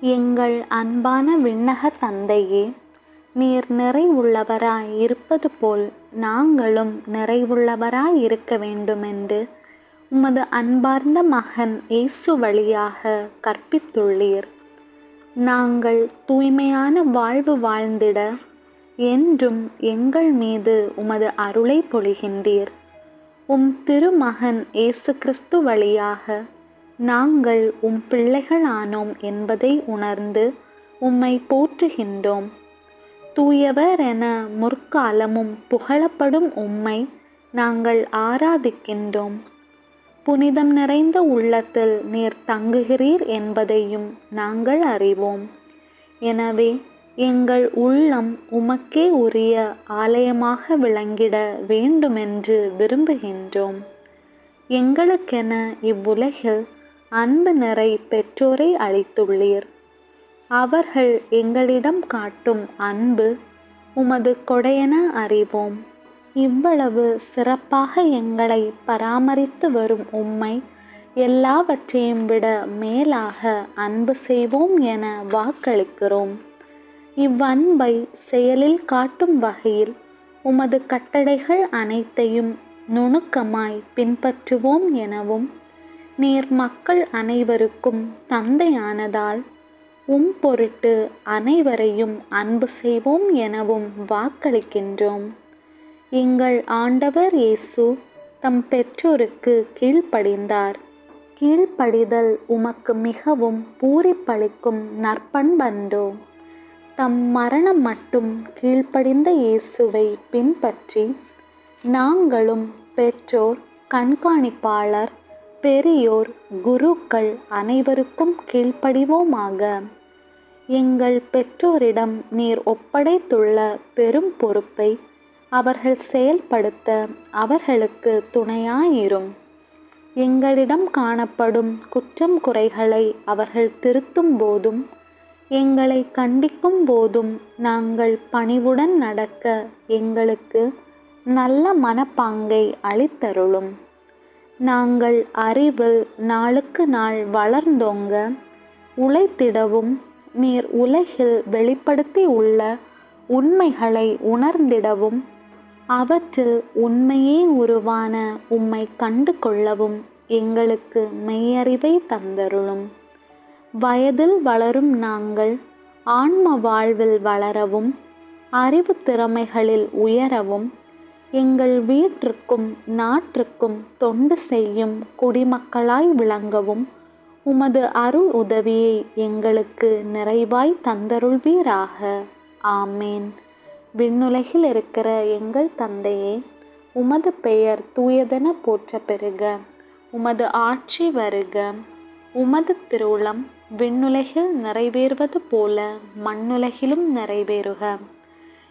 எங்கள் அன்பான விண்ணக தந்தையே நீர் நிறைவுள்ளவராய் இருப்பது போல் நாங்களும் நிறைவுள்ளவராய் இருக்க வேண்டுமென்று உமது அன்பார்ந்த மகன் இயேசு வழியாக கற்பித்துள்ளீர். நாங்கள் தூய்மையான வாழ்வு வாழ்ந்திட என்றும் எங்கள் மீது உமது அருளை பொழிகின்றீர். உம் திருமகன் இயேசு கிறிஸ்து வழியாக நாங்கள் உம் பிள்ளைகளானோம் என்பதை உணர்ந்து உம்மை போற்றுகின்றோம். தூயவர் என முற்காலமும் புகழப்படும் உம்மை நாங்கள் ஆராதிக்கின்றோம். புனிதம் நிறைந்த உள்ளத்தில் நீர் தங்குகிறீர் என்பதையும் நாங்கள் அறிவோம். எனவே எங்கள் உள்ளம் உமக்கே உரிய ஆலயமாக விளங்கிட வேண்டுமென்று விரும்புகின்றோம். எங்களுக்கென இவ்வுலகில் அன்பு நிறை பெற்றோரை அளித்துள்ளீர். அவர்கள் எங்களிடம் காட்டும் அன்பு உமது கொடையென அறிவோம். இவ்வளவு சிறப்பாக எங்களை பராமரித்து வரும் உம்மை எல்லாவற்றையும் விட மேலாக அன்பு செய்வோம் என வாக்களிக்கிறோம். இவ்வன்பை செயலில் காட்டும் வகையில் உமது கட்டளைகள் அனைத்தையும் நுணுக்கமாய் பின்பற்றுவோம் எனவும் நீர் மக்கள் அனைவருக்கும் தந்தையானதால் உம் பொருட்டு அனைவரையும் அன்பு செய்வோம் எனவும் வாக்களிக்கின்றோம். எங்கள் ஆண்டவர் இயேசு தம் பெற்றோருக்கு கீழ்ப்படிந்தார். கீழ்ப்படிதல் உமக்கு மிகவும் பூரிப்பளிக்கும் நற்பண்பன்றோ? தம் மரணம் மட்டும் கீழ்ப்படிந்த இயேசுவை பின்பற்றி நாங்களும் பெற்றோர் கண்காணிப்பாளர் பெரியோர் குருக்கள் அனைவருக்கும் கீழ்ப்படிவோமாக. எங்கள் பெற்றோரிடம் நீர் ஒப்படைத்துள்ள பெரும் பொறுப்பை அவர்கள் செயல்படுத்த அவர்களுக்கு துணையாயிரும். எங்களிடம் காணப்படும் குற்றம் குறைகளை அவர்கள் திருத்தும் போதும் எங்களை கண்டிக்கும் போதும் நாங்கள் பணிவுடன் நடக்க எங்களுக்கு நல்ல மனப்பாங்கை அளித்தருளும். நாங்கள் அறிவில் நாளுக்கு நாள் வளர்ந்தோங்க உழைத்திடவும் நீர் உலகில் வெளிப்படுத்தி உள்ள உண்மைகளை உணர்ந்திடவும் அவற்றில் உண்மையே உருவான உம்மை கண்டு கொள்ளவும் எங்களுக்கு மெய்யறிவை தந்தருளும். வயதில் வளரும் நாங்கள் ஆன்ம வாழ்வில் வளரவும் அறிவு திறமைகளில் உயரவும் எங்கள் வீட்டிற்கும் நாட்டிற்கும் தொண்டு செய்யும் குடிமக்களாய் விளங்கவும் உமது அருள் உதவியை எங்களுக்கு நிறைவாய் தந்தருள்வீராக. ஆமேன். விண்ணுலகில் இருக்கிற எங்கள் தந்தையே உமது பெயர் தூயதென போற்ற பெறுக உமது ஆட்சி வருக. உமது திருவுளம் விண்ணுலகில் நிறைவேறுவது போல மண்ணுலகிலும் நிறைவேறுக.